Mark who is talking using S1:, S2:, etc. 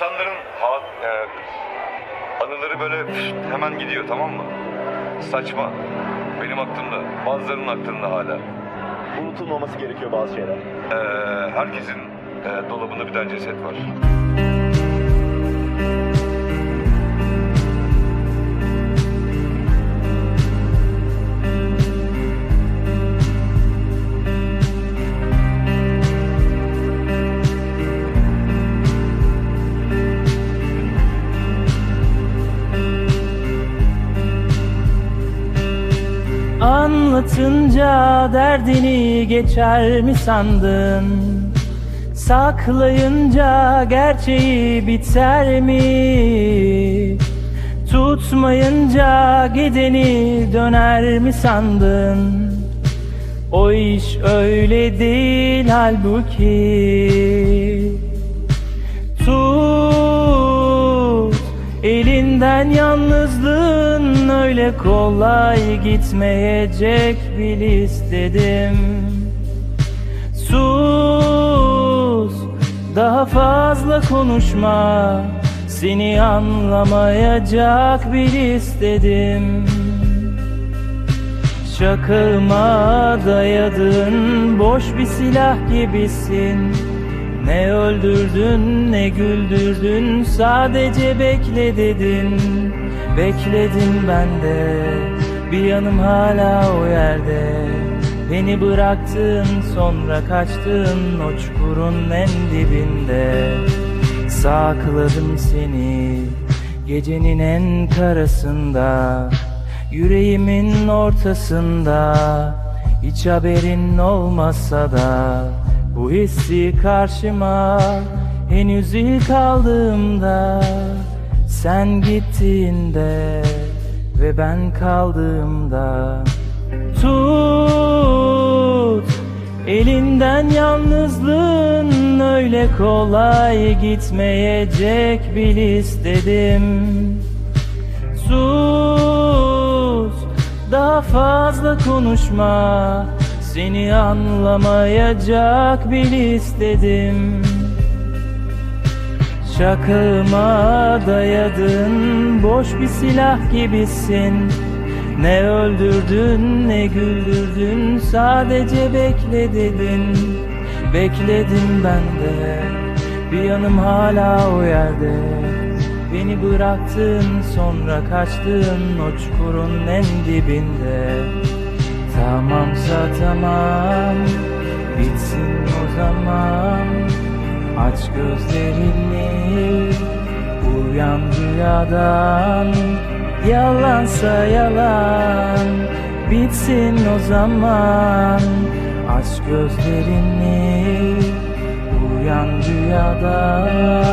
S1: İnsanların ha, e, anıları böyle püf, hemen gidiyor tamam mı? Saçma. Benim aklımda. Bazılarının aklında hala.
S2: Unutulmaması gerekiyor bazı şeyler.
S1: E, herkesin e, dolabında bir tane ceset var.
S3: Anlatınca derdini geçer mi sandın? Saklayınca gerçeği biter mi? Tutmayınca gideni döner mi sandın? O iş öyle değil halbuki Tut elinden yalnızlığın öyle kolay gitmeyecek bil istedim. Sus daha fazla konuşma. Seni anlamayacak bil istedim. Şakama dayadın boş bir silah gibisin. Ne öldürdün ne güldürdün sadece bekle dedin Bekledim ben de. Bir yanım hala o yerde. Beni bıraktın sonra kaçtın. O çukurun en dibinde. Sakladım seni gecenin en karasında. Yüreğimin ortasında. Hiç haberin olmasa da Bu hissi karşıma. Henüz ilk aldığımda Sen gittiğinde Ve ben kaldığımda Tut Elinden yalnızlığın öyle kolay gitmeyecek bil istedim. Sus daha fazla konuşma Seni anlamayacak bil istedim Şakıma dayadın boş bir silah gibisin. Ne öldürdün ne güldürdün sadece bekle dedin. Bekledim ben de bir yanım hala o yerde. Beni bıraktın sonra kaçtın o çukurun en dibinde. Tamamsa tamam bitsin o zaman Aç gözlerini uyan rüyadan. Yalansa yalan bitsin o zaman. Aç gözlerini uyan rüyadan